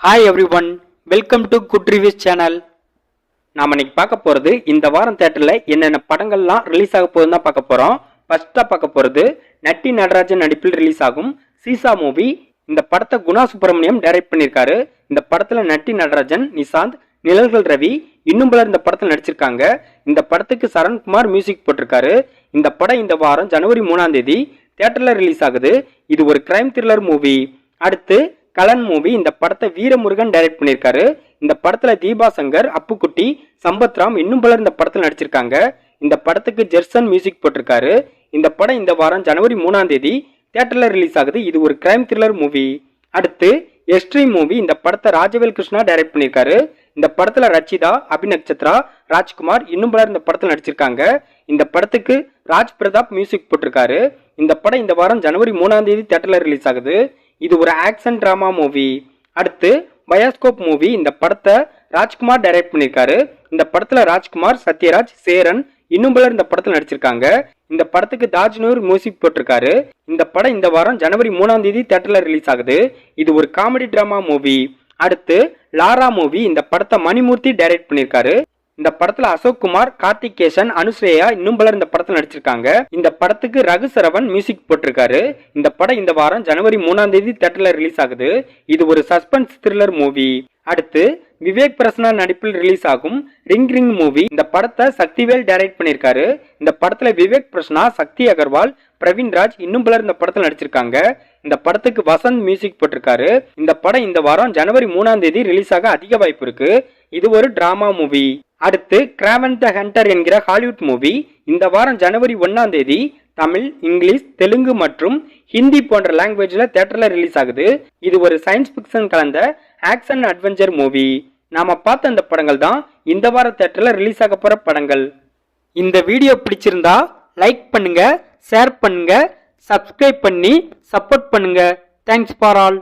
Hi everyone welcome to good reviews channel நாம் இன்னைக்கு பார்க்க போகிறது இந்த வாரம் தேட்டரில் என்னென்ன படங்கள்லாம் ரிலீஸ் ஆக போகுதுன்னு தான் பார்க்க போகிறோம் ஃபஸ்ட்டாக பார்க்க போகிறது நட்டி நடராஜன் நடிப்பில் ரிலீஸ் ஆகும். சீசா மூவி இந்த படத்தை குணா சுப்பிரமணியம் டைரக்ட் பண்ணியிருக்காரு. இந்த படத்தில் நட்டி நடராஜன் நிசாந்த் நிழல்கள் ரவி இன்னும் பலர் இந்த படத்தில் நடிச்சிருக்காங்க. இந்த படத்துக்கு சரண்குமார் மியூசிக் போட்டிருக்காரு. இந்த படம் இந்த வாரம் ஜனவரி மூணாம் தேதி தியேட்டரில் ரிலீஸ் ஆகுது. இது ஒரு கிரைம் த்ரில்லர் மூவி அடுத்து கலன் மூவி இந்த படத்தை வீரமுருகன் டைரக்ட் பண்ணியிருக்காரு. இந்த படத்துல தீபா சங்கர் அப்புக்குட்டி சம்பத்ராம் இன்னும் பலர் இந்த படத்தில் நடிச்சிருக்காங்க. இந்த படத்துக்கு ஜெர்சன் மியூசிக் போட்டிருக்காரு. இந்த படம் இந்த வாரம் ஜனவரி மூணாம் தேதி தியேட்டர்ல ரிலீஸ் ஆகுது. இது ஒரு கிரைம் த்ரில்லர் மூவி அடுத்து எஸ்ட்ரீம் மூவி இந்த படத்தை ராஜவேல் கிருஷ்ணா டைரக்ட் பண்ணியிருக்காரு. இந்த படத்துல ரச்சிதா அபிநக்ஷத்ரா ராஜ்குமார் இன்னும் பலர் இந்த படத்தில் நடிச்சிருக்காங்க. இந்த படத்துக்கு ராஜ் பிரதாப் மியூசிக் போட்டிருக்காரு. இந்த படம் இந்த வாரம் ஜனவரி மூணாம் தேதி தியேட்டர்ல ரிலீஸ் ஆகுது. இது ஒரு ஆக்ஷன் ட்ராமா மூவி அடுத்து பயாஸ்கோப் மூவி இந்த படத்தை ராஜ்குமார் டைரக்ட் பண்ணியிருக்காரு. இந்த படத்தில் ராஜ்குமார் சத்யராஜ் சேரன் இன்னும் பலர் இந்த படத்தில் நடிச்சிருக்காங்க. இந்த படத்துக்கு தாஜ்னூர் மியூசிக் போட்டிருக்காரு. இந்த படம் இந்த வாரம் ஜனவரி மூணாம் தேதி தேட்டரில் ரிலீஸ் ஆகுது. இது ஒரு காமெடி ட்ராமா மூவி அடுத்து லாரா மூவி இந்த படத்தை மணிமூர்த்தி டைரக்ட் பண்ணியிருக்காரு. இந்த படத்துல அசோக் குமார் கார்த்திகேசன் அனுஸ்ரேயா இன்னும் பலர் இந்த படத்துல நடிச்சிருக்காங்க. இந்த படத்துக்கு ரகு சரவன் மியூசிக் போட்டிருக்காரு. இந்த படம் இந்த வாரம் ஜனவரி மூணாம் தேதி தேட்டர்ல ரிலீஸ் ஆகுது. இது ஒரு சஸ்பென்ஸ் த்ரில்லர் மூவி அடுத்து விவேக் பிரசனா நடிப்பில் ரிலீஸ் ஆகும். ரிங் ரிங் மூவி இந்த படத்தை சக்திவேல் டைரக்ட் பண்ணியிருக்காரு. இந்த படத்துல விவேக் பிரசனா சக்தி அகர்வால் பிரவீன்ராஜ் இன்னும் பலர் இந்த படத்தில் நடிச்சிருக்காங்க. இந்த படத்துக்கு வசந்த் மியூசிக் போட்டிருக்காரு. இந்த படம் இந்த வாரம் ஜனவரி மூணாம் தேதி ரிலீஸ் ஆக அதிக வாய்ப்பு இருக்கு. இது ஒரு டிராமா மூவி அடுத்து கிராவன் த ஹண்டர் என்கிற ஹாலிவுட் மூவி இந்த வாரம் ஜனவரி ஒன்னாம் தேதி தமிழ் இங்கிலீஷ் தெலுங்கு மற்றும் ஹிந்தி போன்ற லாங்குவேஜில் தேட்டரில் ரிலீஸ் ஆகுது. இது ஒரு சயின்ஸ் ஃபிக்ஷன் கலந்த ஆக்ஷன் அட்வென்ச்சர் மூவி நாம் பார்த்த இந்த படங்கள் தான் இந்த வார தேட்டரில் ரிலீஸ் ஆக போகிற படங்கள். இந்த வீடியோ பிடிச்சிருந்தா லைக் பண்ணுங்க ஷேர் பண்ணுங்க சப்ஸ்கிரைப் பண்ணி சப்போர்ட் பண்ணுங்க. Thanks for all